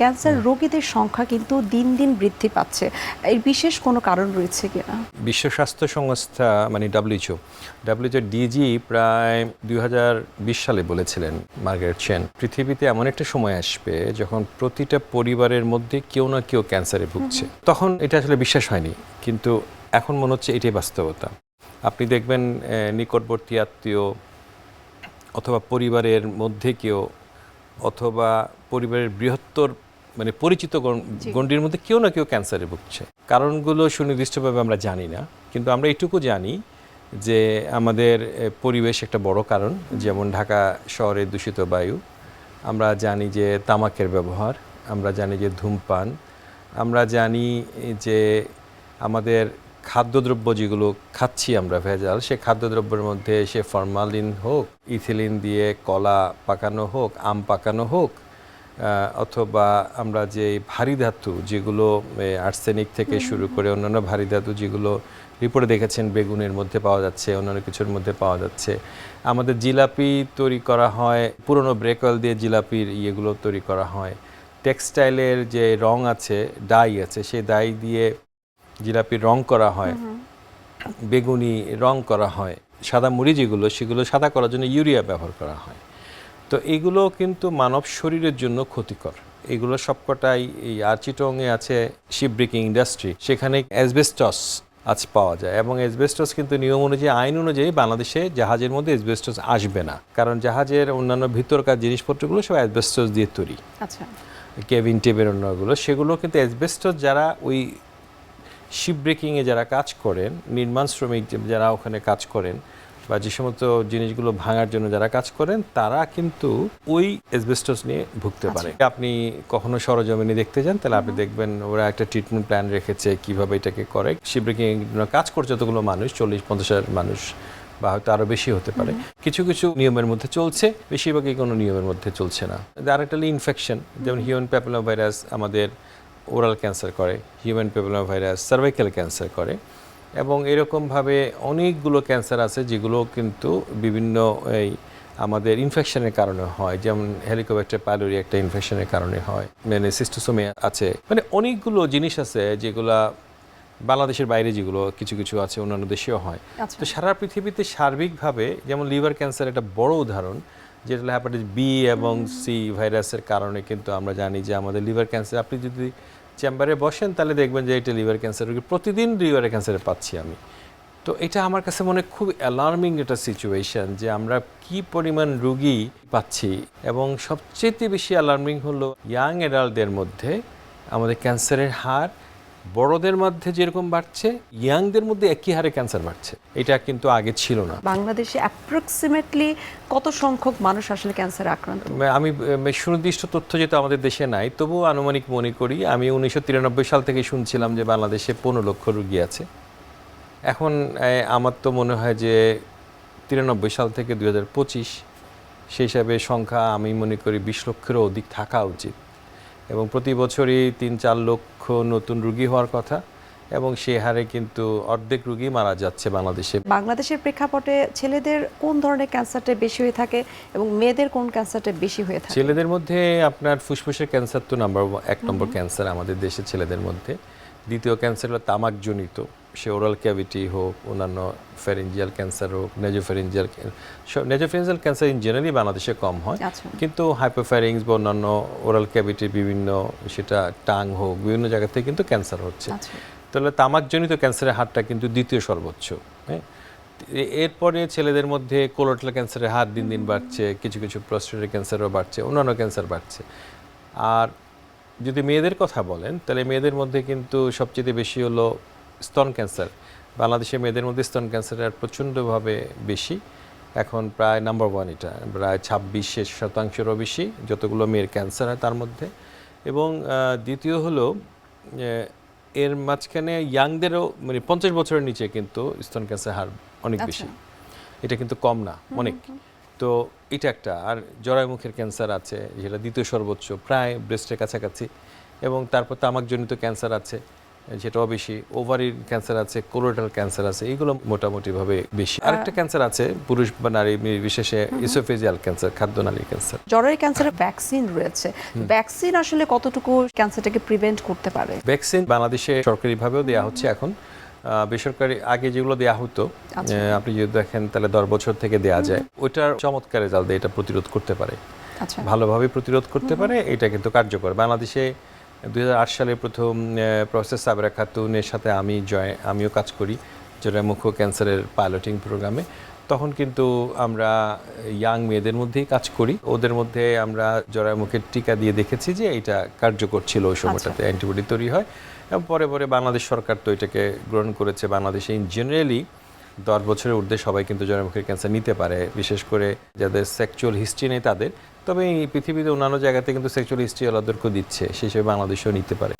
Cancer রোগীদের সংখ্যা কিন্তু দিন দিন বৃদ্ধি পাচ্ছে। এর বিশেষ কোনো কারণ রয়েছে কিনা? বিশ্ব স্বাস্থ্য সংস্থা মানে ডাব্লিউএইচও ডাব্লিউএইচও ডিজি প্রায় দু হাজার বিশ সালে বলেছিলেন মার্গারেট চেন পৃথিবীতে এমন একটা সময় আসবে যখন প্রতিটা পরিবারের মধ্যে কেউ না কেউ ক্যান্সারে ভুগছে। তখন এটা আসলে বিশ্বাস হয়নি কিন্তু এখন মনে হচ্ছে এটাই বাস্তবতা। আপনি দেখবেন নিকটবর্তী আত্মীয় অথবা পরিবারের মধ্যে কেউ অথবা পরিবারের বৃহত্তর মানে পরিচিত গণ- গণ্ডির মধ্যে কেউ না কেউ ক্যান্সারে ভুগছে। কারণগুলো সুনির্দিষ্টভাবে আমরা জানি না কিন্তু আমরা এটুকু জানি যে আমাদের পরিবেশ একটা বড় কারণ যেমন ঢাকা শহরে দূষিত বায়ু। আমরা জানি যে তামাকের ব্যবহার আমরা জানি যে ধূমপান আমরা জানি যে আমাদের খাদ্যদ্রব্য যেগুলো খাচ্ছি আমরা ভেজাল সে খাদ্যদ্রব্যের মধ্যে সে ফরমালিন হোক ইথিলিন দিয়ে কলা পাকানো হোক আম পাকানো হোক অথবা আমরা যে ভারী ধাতু যেগুলো আর্সেনিক থেকে শুরু করে অন্যান্য ভারী ধাতু যেগুলো রিপোর্টে দেখেছেন বেগুনের মধ্যে পাওয়া যাচ্ছে অন্যান্য কিছুর মধ্যে পাওয়া যাচ্ছে। আমাদের জিলাপি তৈরি করা হয় পুরনো ব্রেক অয়েল দিয়ে জিলাপির ইয়েগুলো তৈরি করা হয়। টেক্সটাইলের যে রং আছে ডাই আছে সেই ডাই দিয়ে জিলাপির রং করা হয়। বেগুনি রং করা হয়। সাদা মুড়ি যেগুলো সেগুলো সাদা করার জন্য ইউরিয়া ব্যবহার করা হয়। তো এগুলো কিন্তু মানব শরীরের জন্য ক্ষতিকর। এগুলো সবকটাই এই আর্চিটংয়ে আছে শিপ ব্রেকিং ইন্ডাস্ট্রি সেখানে অ্যাসবেস্টস আজ পাওয়া যায় এবং অ্যাসবেস্টস কিন্তু নিয়ম অনুযায়ী আইন অনুযায়ী বাংলাদেশে জাহাজের মধ্যে অ্যাসবেস্টস আসবে না। কারণ জাহাজের অন্যান্য ভিতরকার জিনিসপত্রগুলো সব অ্যাসবেস্টস দিয়ে তৈরি। আচ্ছা। কেভিন টেপের অন্যগুলো সেগুলো কিন্তু অ্যাসবেস্টস যারা ওই শিপ ব্রেকিংয়ে যারা কাজ করেন নির্মাণ শ্রমিক যারা ওখানে কাজ করেন বা যে সমস্ত জিনিসগুলো ভাঙার জন্য যারা কাজ করেন তারা কিন্তু ওই অ্যাসবেস্টস নিয়ে ভুগতে পারে। আপনি কখনো সরজমিনে দেখতে যান তাহলে আপনি দেখবেন ওরা একটা ট্রিটমেন্ট প্ল্যান রেখেছে কীভাবে এটাকে করে। ব্রেকিং কাজ করছে যতগুলো মানুষ চল্লিশ পঞ্চাশ হাজার মানুষ বা হয়তো আরও বেশি হতে পারে। কিছু কিছু নিয়মের মধ্যে চলছে বেশিরভাগই কোনো নিয়মের মধ্যে চলছে না। আর আরেকটা ইনফেকশন যেমন হিউম্যান প্যাপিলো ভাইরাস আমাদের ওরাল ক্যান্সার করে human papilloma virus cervical cancer করে। এবং এরকমভাবে অনেকগুলো ক্যান্সার আছে যেগুলো কিন্তু বিভিন্ন এই আমাদের ইনফেকশনের কারণে হয়। যেমন হেলিকোব্যাক্টার পাইলোরি একটা ইনফেকশনের কারণে হয় মানে সিস্টোসোমিয়া আছে। মানে অনেকগুলো জিনিস আছে যেগুলা বাংলাদেশের বাইরে যেগুলো কিছু কিছু আছে অন্যান্য দেশেও হয়। আচ্ছা। তো সারা পৃথিবীতে সার্বিকভাবে যেমন লিভার ক্যান্সার একটা বড় উদাহরণ যেটা হ্যাপাটাইটিস বি এবং সি ভাইরাসের কারণে কিন্তু আমরা জানি যে আমাদের লিভার ক্যান্সার আপনি যদি চেম্বারে বসেন, তাহলে দেখবেন যে এটা লিভার ক্যান্সার রোগী। প্রতিদিন লিভারের ক্যান্সারে পাচ্ছি আমি। তো এটা আমার কাছে মনে খুব অ্যালার্মিং একটা সিচুয়েশন যে আমরা কি পরিমাণ রুগী পাচ্ছি। এবং সবচেয়ে বেশি অ্যালার্মিং হলো ইয়াং অ্যাডাল্টদের মধ্যে আমাদের ক্যান্সারের হার বড়দের মধ্যে যেরকম বাড়ছে ইয়াংদের মধ্যে একই হারে ক্যান্সার বাড়ছে। এটা কিন্তু আগে ছিল না। বাংলাদেশে অ্যাপ্রক্সিমেটলি কত সংখ্যক মানুষ আসলে ক্যান্সার আক্রান্ত? আমি সুনির্দিষ্ট তথ্য যেহেতু আমাদের দেশে নাই তবুও আনুমানিক মনে করি আমি উনিশশো তিরানব্বই সাল থেকে শুনছিলাম যে বাংলাদেশে পনেরো লক্ষ রুগী আছে। এখন আমার তো মনে হয় যে তিরানব্বই সাল থেকে দু হাজার পঁচিশ সেই হিসাবে সংখ্যা আমি মনে করি বিশ লক্ষেরও অধিক থাকা উচিত। এবং প্রতি বছরই তিন চার লক্ষ নতুন রুগী হওয়ার কথা এবং সে হারে কিন্তু অর্ধেক রুগী মারা যাচ্ছে বাংলাদেশে। বাংলাদেশের প্রেক্ষাপটে ছেলেদের কোন ধরনের ক্যান্সারটা বেশি হয়ে থাকে এবং মেয়েদের কোন ক্যান্সারটা বেশি হয়ে থাকে? ছেলেদের মধ্যে আপনার ফুসফুসের ক্যান্সার তো নাম্বার এক নম্বর ক্যান্সার আমাদের দেশে ছেলেদের মধ্যে। দ্বিতীয় ক্যান্সার হলো তামাকজনিত। সে ওরাল ক্যাভিটি হোক অন্যান্য ফেরেঞ্জিয়াল ক্যান্সার হোক nasopharyngeal nasopharyngeal cancer in generally বাংলাদেশে কম হয়। আচ্ছা। কিন্তু হাইপোফ্যারিংস বা অন্যান্য ওরাল ক্যাভিটির বিভিন্ন সেটা টাং হোক বিভিন্ন জায়গা থেকে কিন্তু ক্যান্সার হচ্ছে। আচ্ছা। তাহলে তামাকজনিত ক্যান্সারের হারটা কিন্তু দ্বিতীয় সর্বোচ্চ হ্যাঁ? এরপরে ছেলেদের মধ্যে কোলোটাল ক্যান্সারের হার দিন দিন বাড়ছে কিছু কিছু প্রস্টেটের ক্যান্সারও বাড়ছে অন্যান্য ক্যান্সার বাড়ছে। আর যদি মেয়েদের কথা বলেন তাহলে মেয়েদের মধ্যে কিন্তু সবচেয়ে বেশি হলো স্তন ক্যান্সার। বাংলাদেশে মেয়েদের মধ্যে স্তন ক্যান্সারের প্রচণ্ডভাবে বেশি। এখন প্রায় নাম্বার ওয়ান এটা প্রায় ছাব্বিশে শতাংশেরও বেশি যতগুলো মেয়ের ক্যান্সার হয় তার মধ্যে। এবং দ্বিতীয় হলো এর মাঝখানে ইয়াংদেরও মানে পঞ্চাশ বছরের নিচে কিন্তু স্তন ক্যান্সার হার অনেক আচ্ছা। বেশি। এটা কিন্তু কম না অনেক। তো এটা একটা। আর জরায়ুমুখের ক্যান্সার আছে যেটা দ্বিতীয় সর্বোচ্চ প্রায় ব্রেস্টের কাছাকাছি। এবং তারপর তামাকজনিত ক্যান্সার আছে যেটাও বেশি ওভারির ক্যান্সার আছে কোলোরেটাল ক্যান্সার আছে এগুলো মোটামুটিভাবে বেশি। আরেকটা ক্যান্সার আছে পুরুষ বা নারী বিশেষে ইসোফেজিয়াল ক্যান্সার খাদ্য খাদ্যনালীর ক্যান্সার। জ্বরের ক্যান্সারের ভ্যাকসিন রয়েছে। ভ্যাকসিন আসলে কতটুকু ক্যান্সারটাকে প্রিভেন্ট করতে পারে? ভ্যাকসিন বাংলাদেশে সরকারিভাবেও দেওয়া হচ্ছে এখন। বেসরকারি আগে যেগুলো দেওয়া হতো আচ্ছা। আপনি যদি দেখেন তাহলে দশ বছর থেকে দেওয়া যায়। ওইটার চমৎকার রেজাল্ট এটা প্রতিরোধ করতে পারে। আচ্ছা। ভালোভাবে প্রতিরোধ করতে পারে এটা কিন্তু কার্যকর। বাংলাদেশে দুই সালে প্রথম প্রসেস সাবরা খাতুনের সাথে আমি জয় আমিও কাজ করি যেটা মুখ্য ক্যান্সারের পাইলটিং প্রোগ্রামে তখন কিন্তু আমরা ইয়াং মেয়েদের মধ্যেই কাজ করি। ওদের মধ্যে আমরা জরায়ুমুখের টিকা দিয়ে দেখেছি যে এটা কার্যকর ছিল ওই সময়টাতে অ্যান্টিবডি তৈরি হয়। এবং পরে পরে বাংলাদেশ সরকার তো এটাকে গ্রহণ করেছে বাংলাদেশে ইন জেনারেলি দশ বছরের ঊর্ধ্বে সবাই কিন্তু জনমুখের ক্যান্সার নিতে পারে, বিশেষ করে যাদের সেক্সুয়াল হিস্ট্রি নেই তাদের। তবে এই পৃথিবীতে অন্যান্য জায়গাতে কিন্তু সেক্সুয়াল হিস্ট্রি আলাদাদেরকেও দিচ্ছে, সেই হিসেবে বাংলাদেশেও নিতে পারে।